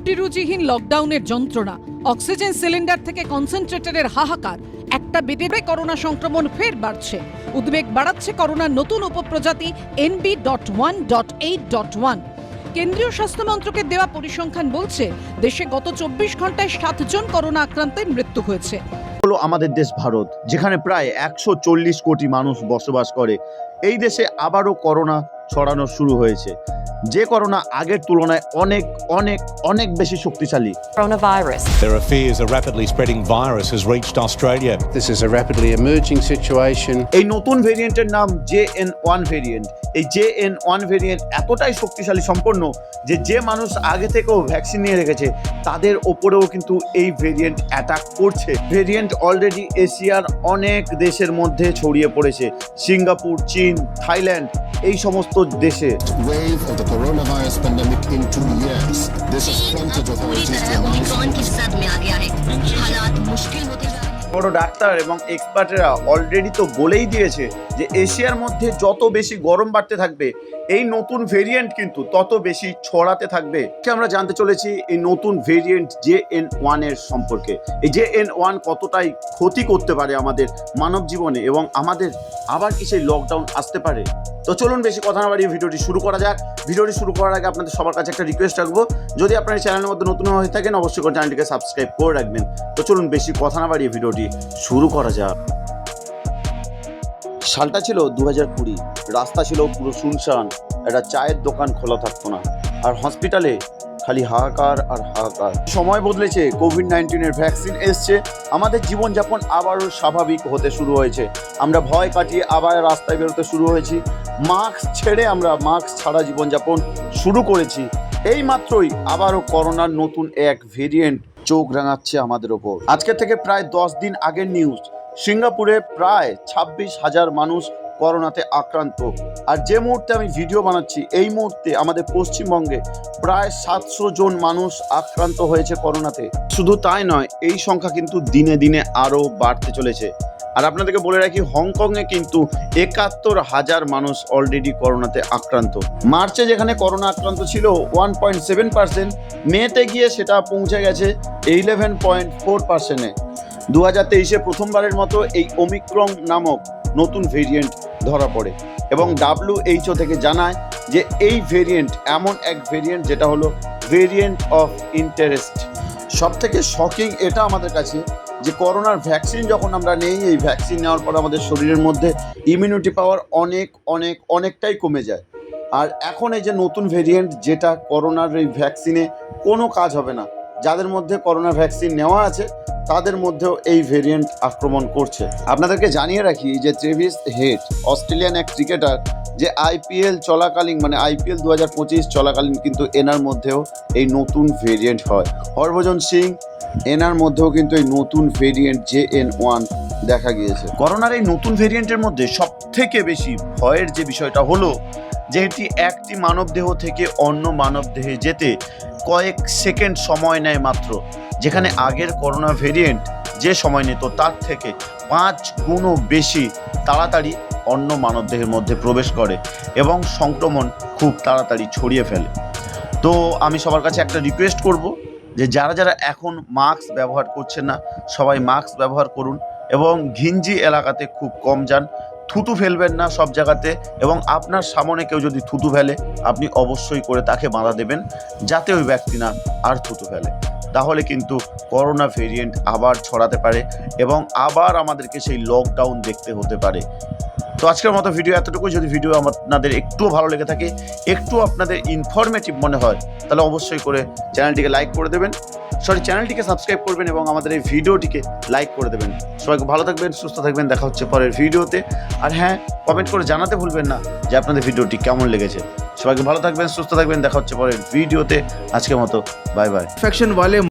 রুটিরুজিহীন লকডাউনের যন্ত্রণা oxygen cylinder থেকে কনসেন্ট্রেটরের হাহাকার, একটা বেদেবে করোনা সংক্রমণ ফের বাড়ছে। উদ্বেগ বাড়াচ্ছে করোনার নতুন উপপ্রজাতি NB dot one dot eight dot one কেন্দ্রীয় স্বাস্থ্য মন্ত্রকের দেওয়া পরিসংখ্যান বলছে, দেশে গত চব্বিশ ঘন্টায় সাতজন করোনা আক্রান্তের মৃত্যু হয়েছে। হলো আমাদের দেশ ভারত, যেখানে প্রায় একশো চল্লিশ কোটি মানুষ বসবাস করে। এই দেশে আবারও করোনা ছড়ানো শুরু হয়েছে। যে করোনা আগের তুলনায় অনেক অনেক অনেক বেশি শক্তিশালী coronavirus. There are fears a rapidly spreading virus has reached Australia. This is a rapidly emerging situation. এই নতুন ভেরিয়েন্টের নাম জে এন ওয়ান ভেরিয়েন্ট এই জে এন ওয়ান ভেরিয়েন্ট এতটাই শক্তিশালী সম্পন্ন যে যে মানুষ আগে থেকেও ভ্যাকসিন নিয়ে রেখেছে তাদের ওপরেও কিন্তু এই ভেরিয়েন্ট অ্যাটাক করছে ভেরিয়েন্ট অলরেডি এশিয়ার অনেক দেশের মধ্যে ছড়িয়ে পড়েছে সিঙ্গাপুর চীন থাইল্যান্ড এই সমস্ত দেশে। বড় ডাক্তার এবং এক্সপার্টেরা অলরেডি তো বলেই দিয়েছে যে এশিয়ার মধ্যে যত বেশি গরম বাড়তে থাকবে এই নতুন ভেরিয়েন্ট কিন্তু তত বেশি ছড়াতে থাকবে। আমরা জানতে চলেছি এই নতুন ভেরিয়েন্ট জে এন ওয়ানের সম্পর্কে। এই জে এন ওয়ান কতটাই ক্ষতি করতে পারে আমাদের মানব জীবনে এবং আমাদের আবার কি সেই লকডাউন আসতে পারে? তো চলুন বেশি কথা না বাড়িয়ে ভিডিওটি শুরু করা যাক। ভিডিওটি শুরু করার আগে আপনাদের সবার কাছে একটা রিকোয়েস্ট রাখব। যদি আপনার চ্যানেলের মধ্যে নতুন হয়ে থাকেন, অবশ্যই করে চ্যানেলটিকে সাবস্ক্রাইব করে রাখবেন। তো চলুন বেশি কথা না বাড়িয়ে ভিডিওটি শুরু করা যাক। সালটা ছিল দু হাজার কুড়ি। রাস্তা ছিল পুরো শুনশান। একটা চায়ের দোকান খোলা থাকতো না। আর হসপিটালে খালি হাহাকার আর হাহাকার। সময় বদলেছে কোভিড নাইন্টিনের ভ্যাকসিন এসছে। আমাদের জীবনযাপন আবারও স্বাভাবিক হতে শুরু হয়েছে। আমরা ভয় কাটিয়ে আবার রাস্তায় বেরোতে শুরু হয়েছি। মাস্ক ছেড়ে আমরা মাস্ক ছাড়া জীবনযাপন শুরু করেছি। এই মাত্রই আবারও করোনার নতুন এক ভেরিয়েন্ট চোখ রাঙাচ্ছে আমাদের ওপর। আজকে থেকে প্রায় দশ দিন আগের নিউজ সিঙ্গাপুরে প্রায় ছাব্বিশ হাজার মানুষ করোনাতে আক্রান্ত। আর যে মুহূর্তে আমি ভিডিও বানাচ্ছি, এই মুহূর্তে আমাদের পশ্চিমবঙ্গে প্রায় সাতশো জন মানুষ আক্রান্ত হয়েছে করোনাতে। শুধু তাই নয়, এই সংখ্যা কিন্তু দিনে দিনে আরও বাড়তে চলেছে। আর আপনাদেরকে বলে রাখি, হংকংয়ে কিন্তু একাত্তর হাজার মানুষ অলরেডি করোনাতে আক্রান্ত। মার্চে যেখানে করোনা আক্রান্ত ছিল ওয়ান পয়েন্ট সেভেন পার্সেন্ট মেতে গিয়ে সেটা পৌঁছে গেছে ইলেভেন পয়েন্ট ফোর পার্সেন্টে দু হাজার তেইশে প্রথমবারের মতো এই ওমিক্রং নামক নতুন ভেরিয়েন্ট ধরা পড়ে। এবং ডাব্লিউএইচও থেকে জানায় যে এই ভেরিয়েন্ট এমন এক ভেরিয়েন্ট যেটা হলো ভেরিয়েন্ট অফ ইন্টারেস্ট সব থেকে শকিং এটা আমাদের কাছে যে করোনার ভ্যাকসিন যখন আমরা নেই, এই ভ্যাকসিন নেওয়ার পর আমাদের শরীরের মধ্যে ইমিউনিটি পাওয়ার অনেক অনেক, অনেকটাই কমে যায়। আর এখন এই যে নতুন ভেরিয়েন্ট যেটা করোনার এই ভ্যাকসিনে কোনো কাজ হবে না। যাদের মধ্যে করোনা ভ্যাকসিন নেওয়া আছে তাদের মধ্যেও এই ভেরিয়েন্ট আক্রমণ করছে। আপনাদেরকে জানিয়ে রাখি যে ট্রেভিস হেড অস্ট্রেলিয়ান এক ক্রিকেটার যে আইপিএল চলাকালীন মানে আইপিএল দু হাজার পঁচিশ চলাকালীন কিন্তু এনার মধ্যেও এই নতুন ভেরিয়েন্ট হয়। হরভজন সিং, এনার মধ্যেও কিন্তু এই নতুন ভেরিয়েন্ট জে এন ওয়ান দেখা গিয়েছে। করোনার এই নতুন ভেরিয়েন্টের মধ্যে সব থেকে বেশি ভয়ের যে বিষয়টা হলো, যে এটি একটি মানবদেহ থেকে অন্য মানবদেহে যেতে কয়েক সেকেন্ড সময় নেয় মাত্র। যেখানে আগের করোনা ভেরিয়েন্ট যে সময় নিত, তার থেকে পাঁচ গুণও বেশি তাড়াতাড়ি অন্য মানবদেহের মধ্যে প্রবেশ করে এবং সংক্রমণ খুব তাড়াতাড়ি ছড়িয়ে ফেলে। তো আমি সবার কাছে একটা রিকোয়েস্ট করব যে যারা যারা এখন মাস্ক ব্যবহার করছেন না, সবাই মাস্ক ব্যবহার করুন এবং ঘিঞ্জি এলাকাতে খুব কম যান। থুতু ফেলবেন না সব জায়গাতে এবং আপনার সামনে কেউ যদি থুতু ফেলে, আপনি অবশ্যই করে তাকে বাধা দেবেন যাতে ওই ব্যক্তি না আর থুতু ফেলে। তাহলে কিন্তু করোনা ভেরিয়েন্ট আবার ছড়াতে পারে এবং আবার আমাদেরকে সেই লকডাউন দেখতে হতে পারে। তো আজকের মতো ভিডিও এতটুকু যদি ভিডিও আপনাদের একটুও ভালো লেগে থাকে একটু আপনাদের ইনফরমেটিভ মনে হয়, তাহলে অবশ্যই করে চ্যানেলটিকে লাইক করে দেবেন। সরি, চ্যানেলটিকে সাবস্ক্রাইব করবেন এবং আমাদের এই ভিডিওটিকে লাইক করে দেবেন। সবাইকে ভালো থাকবেন, সুস্থ থাকবেন, দেখা হচ্ছে পরের ভিডিওতে। আর হ্যাঁ কমেন্ট করে জানাতে ভুলবেন না যে আপনাদের ভিডিওটি কেমন লেগেছে। সবাইকে ভালো থাকবেন, সুস্থ থাকবেন, দেখা হচ্ছে পরের ভিডিওতে। আজকের মতো বাই বাই ফ্যাকশন বলে